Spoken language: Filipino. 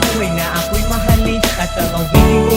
buhay na ako'y mahalin At ang awin ko